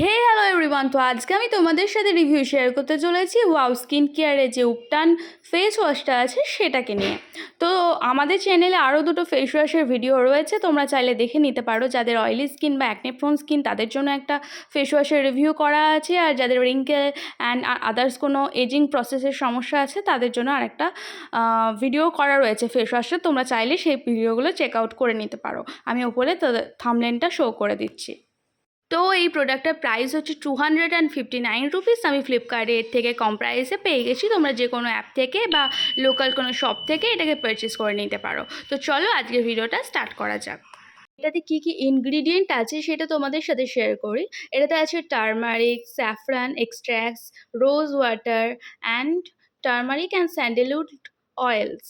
হে hello everyone তো আজকে আমি তোমাদের সাথে রিভিউ শেয়ার করতে চলেছি ওয়াও স্কিন কেয়ারের যে উপটান ফেস ওয়াশটা আছে সেটাকে নিয়ে। তো আমাদের চ্যানেলে আরও দুটো ফেস ওয়াশের ভিডিও রয়েছে, তোমরা চাইলে দেখে নিতে পারো। যাদের অয়েলি স্কিন বা অ্যাকনেপ্রোন স্কিন তাদের জন্য একটা ফেস ওয়াশের রিভিউ করা আছে। আর যাদের রিঙ্কেল অ্যান্ড আদার্স কোনো এজিং প্রসেসের সমস্যা আছে, তাদের জন্য আরেকটা ভিডিও করা রয়েছে ফেস ওয়াশের তোমরা চাইলে সেই ভিডিওগুলো চেক আউট করে নিতে পারো। আমি ওপরে তাদের থামলেনটা শো করে দিচ্ছি। তো এই প্রোডাক্টটার প্রাইস হচ্ছে two hundred and fifty nine rupees আমি ফ্লিপকার্টে এর থেকে কম প্রাইসে পেয়ে গেছি। তোমরা যে কোনো অ্যাপ থেকে বা লোকাল কোনো শপ থেকে এটাকে পারচেস করে নিতে পারো। তো চলো আজকের ভিডিওটা স্টার্ট করা যাক। এটাতে কী কী ইনগ্রিডিয়েন্ট আছে সেটা তোমাদের সাথে শেয়ার করি। এটাতে আছে turmeric saffron extracts rose water and turmeric and sandalwood oils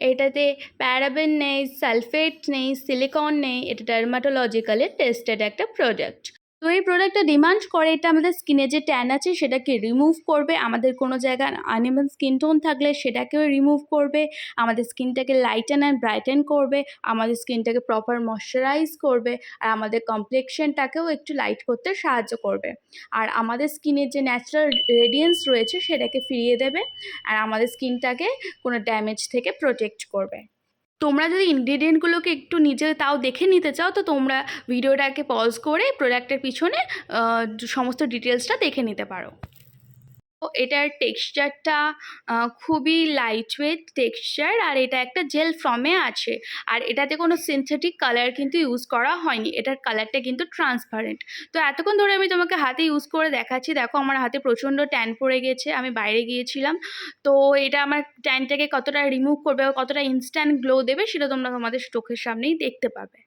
এটাতে প্যারাবেন নেই সালফেট নেই সিলিকন নেই এটা ডার্মাটোলজিক্যালের টেস্টেড একটা প্রোডাক্ট তো এই প্রোডাক্টটা ডিমান্ড করে, এটা আমাদের স্কিনে যে ট্যান আছে, সেটাকে রিমুভ করবে। আমাদের কোনো জায়গায় আনিমেল স্কিন টোন থাকলে সেটাকেও রিমুভ করবে। আমাদের স্কিনটাকে লাইটেন অ্যান্ড ব্রাইটেন করবে। আমাদের স্কিনটাকে প্রপার ময়শ্চারাইজ করবে। আর আমাদের কমপ্লেকশনটাকেও একটু লাইট করতে সাহায্য করবে। আর আমাদের স্কিনের যে ন্যাচারাল রেডিয়েন্স রয়েছে, সেটাকে ফিরিয়ে দেবে। আর আমাদের স্কিনটাকে কোনো ড্যামেজ থেকে প্রোটেক্ট করবে। তোমরা যদি ইনগ্রিডিয়েন্টগুলোকে একটু নিজে তাও দেখে নিতে চাও, তো তোমরা ভিডিওটাকে পজ করে প্রোডাক্টের পিছনে সমস্ত ডিটেলসটা দেখে নিতে পারো। এটার টেক্সচারটা খুবই লাইট ওয়েট টেক্সচার আর এটা একটা জেল ফর্মে আছে। আর এটাতে কোনো সিনথেটিক কালার কিন্তু ইউজ করা হয়নি। এটার কালারটা কিন্তু ট্রান্সপারেন্ট তো এতক্ষণ ধরে আমি তোমাকে হাতে ইউজ করে দেখাচ্ছি। দেখো আমার হাতে প্রচণ্ড ট্যান পড়ে গেছে, আমি বাইরে গিয়েছিলাম। তো এটা আমার ট্যানটাকে কতটা রিমুভ করবে বা কতটা ইনস্ট্যান্ট গ্লো দেবে সেটা তোমরা তোমাদের চোখের সামনেই দেখতে পাবে।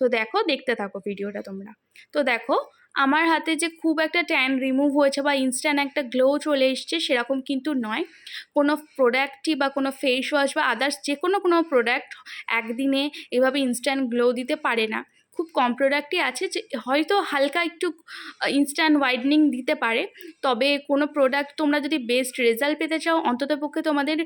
তো দেখো, দেখতে থাকো ভিডিওটা তোমরা। তো দেখো আমার হাতে যে খুব একটা ট্যান রিমুভ হয়েছে বা ইনস্ট্যান্ট একটা গ্লো চলে এসছে সেরকম কিন্তু নয়। কোনো প্রোডাক্টই বা কোনো ফেস ওয়াশ বা আদার্স যে কোনো কোনো প্রোডাক্ট একদিনে এভাবে ইনস্ট্যান্ট গ্লো দিতে পারে না। খুব কম প্রোডাক্টই আছে যে, হয়তো হালকা একটু ইনস্ট্যান্ট হোয়াইটনিং দিতে পারে। তবে কোনো প্রোডাক্ট তোমরা যদি বেস্ট রেজাল্ট পেতে চাও অন্ততপক্ষে তোমাদের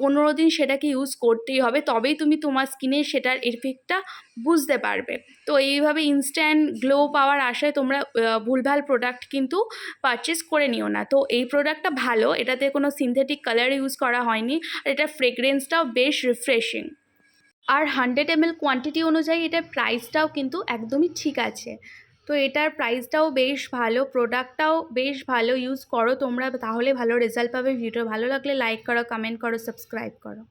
পনেরো দিন সেটাকে ইউজ করতেই হবে। তবেই তুমি তোমার স্কিনে সেটার এফেক্টটা বুঝতে পারবে। তো এইভাবে ইনস্ট্যান্ট গ্লো পাওয়ার আশায় তোমরা ভুলভাল প্রোডাক্ট কিন্তু পারচেস করে নিও না। তো এই প্রোডাক্টটা ভালো, এটাতে কোনো সিনথেটিক কালার ইউজ করা হয়নি। আর এটার ফ্রেগরেন্সটাও বেশ রিফ্রেশিং আর হান্ড্রেড এমএল কোয়ান্টিটি অনুযায়ী এটার প্রাইসটাও কিন্তু একদমই ঠিক আছে। তো এটার প্রাইসটাও বেশ ভালো প্রোডাক্টটাও বেশ ভালো ইউজ করো তোমরা, তাহলে ভালো রেজাল্ট পাবে ভিডিও ভালো লাগলে লাইক করো কমেন্ট করো সাবস্ক্রাইব করো।